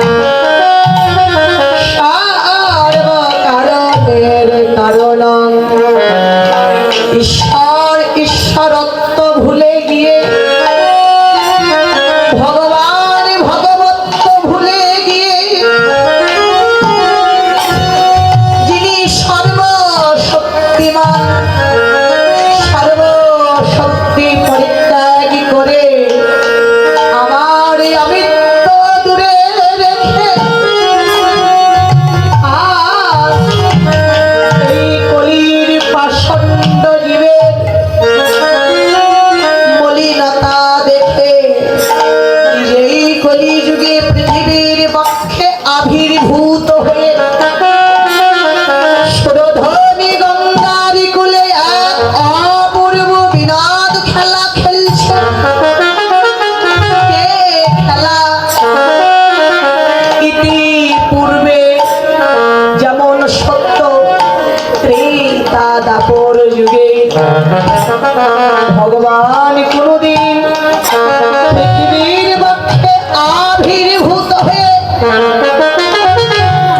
Bye.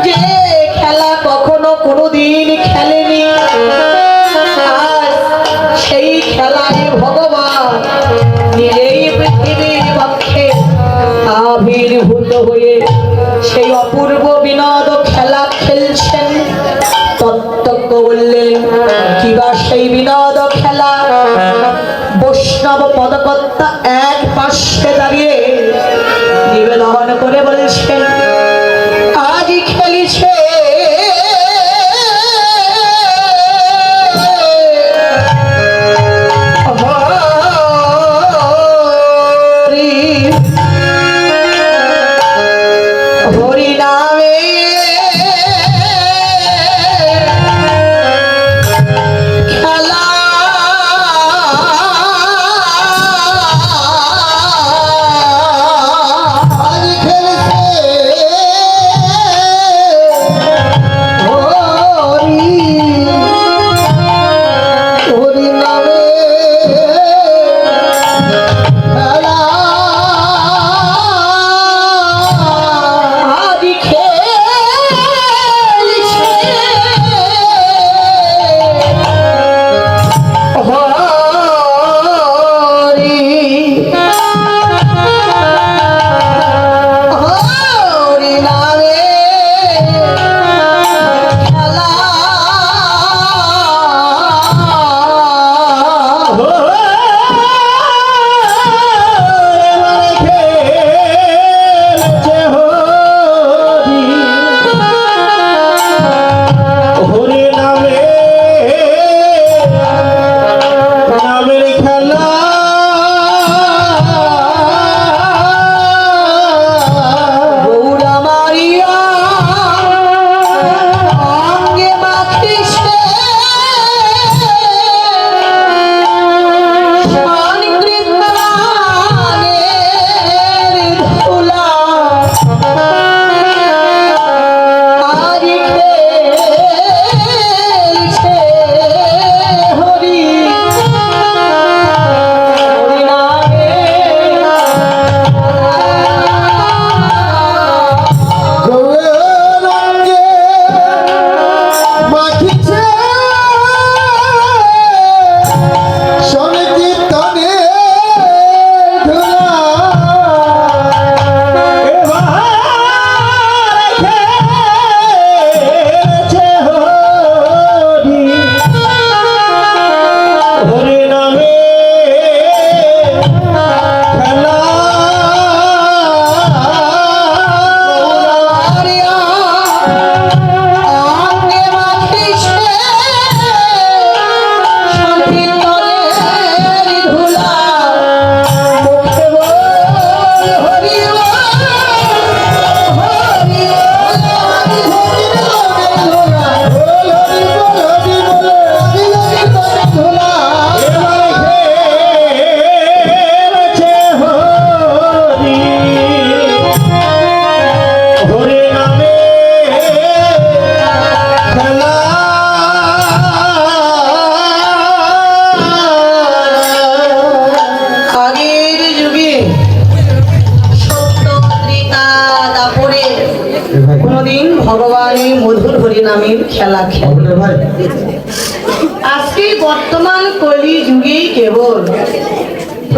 যে খেলা কখনো কোনোদিন খেলেনি। সেই খেলায় ভগবান নিজেই পৃথিবীর পক্ষে আবির্ভূত হয়ে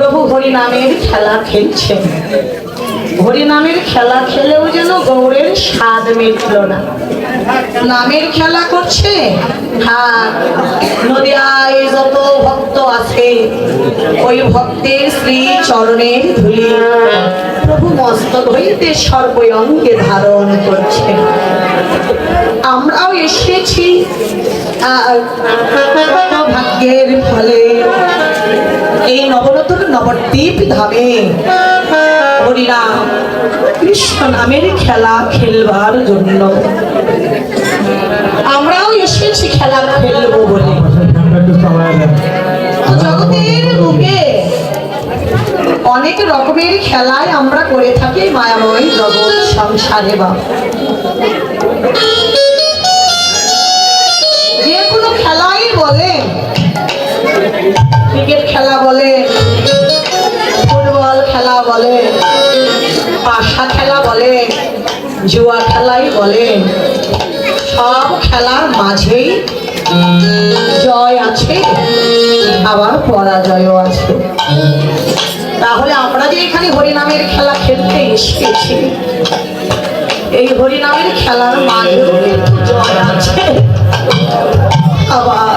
প্রভু হরিনামের খেলা খেলছেন হরিনামের খেলা খেলেও যেন গৌরের স্বাদ মিটল না। নামের খেলা করছে? হ্যাঁ নদিয়ায় যত ভক্ত আছে, ওই ভক্তের শ্রী চরণের ধুলি। প্রভু মস্তক হইতে সর্বঙ্গে ধারণ করছে। আমরাও এসেছি আর ভাগ্যের ফলে এই নবনতুন নবদ্বীপ ধামে হরিনাম, কৃষ্ণ নামের খেলা খেলবার জন্য। আমরাও এসেছি খেলা খেলব বলে। জগতের বুকে অনেক রকমের খেলায় আমরা করে থাকি মায়াময় জগৎ সংসারে বা। ক্রিকেট খেলা বলে, ফুটবল খেলা বলে, পাশা খেলা বলে, জুয়া খেলাই বলে, সব খেলার মাঝেই জয় আছে, আবার পরাজয়ও আছে। তাহলে আমরা যে এখানে হরিনামের খেলা খেলতে এসেছি, এই হরিনামের খেলার মাঝেও কিন্তু জয় আছে। আবার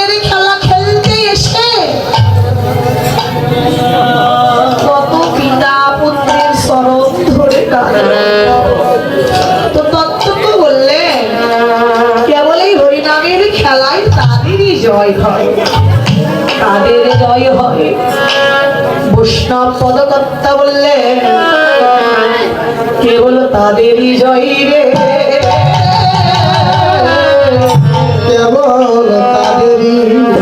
বৈষ্ণব পদকর্তা বললেন কেবল তাদেরই জয়ী রে? কেবল তাদেরই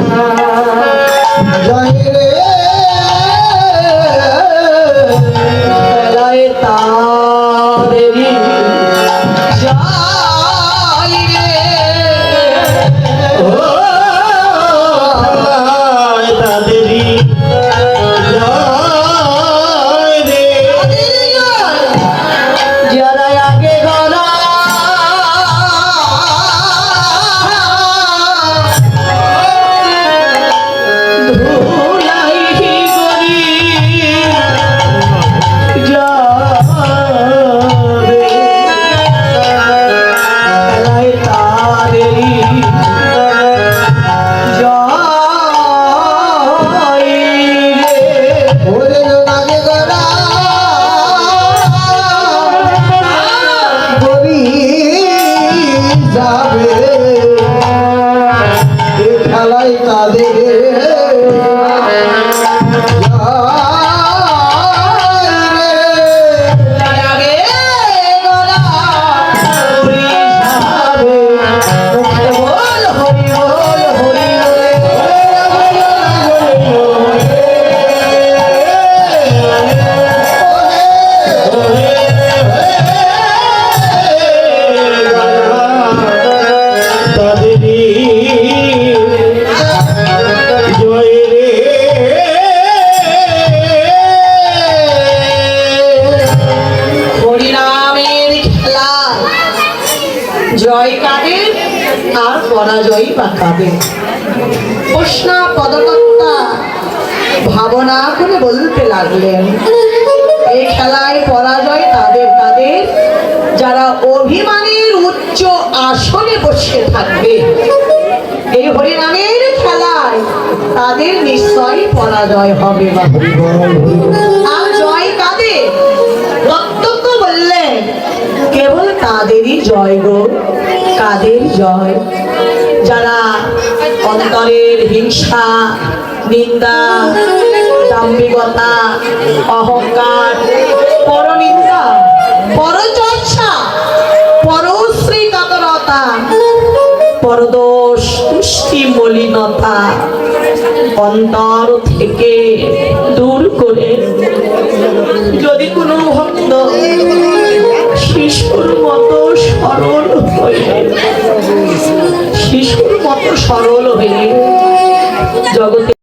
Stop it. প্রশ্ন পদকর্তা ভাবনা করে বলতে লাগলেন এই খেলায় পরাজয় তাদের তাদের যারা অভিমানের উচ্চ আসনে বসে থাকবে। এই হরিনামের খেলায় তাদের নিশ্চয়ই পরাজয় হবে। আর জয় কাদের? বক্তব্য বললেন, কেবল তাদেরই জয় গো, কাদের জয়? যারা অন্তরের হিংসা, নিন্দা, দাম্ভিকতা, অহংকার, পরনিন্দা, পরচর্চা পরশ্রী কাতর পরদোষ তুষ্টি মলিনতা অন্তর থেকে দূর করে। যদি কোনো ভক্ত শিশুর মতো সরল হয়ে শিশুর মতো সরল হয়ে জগতে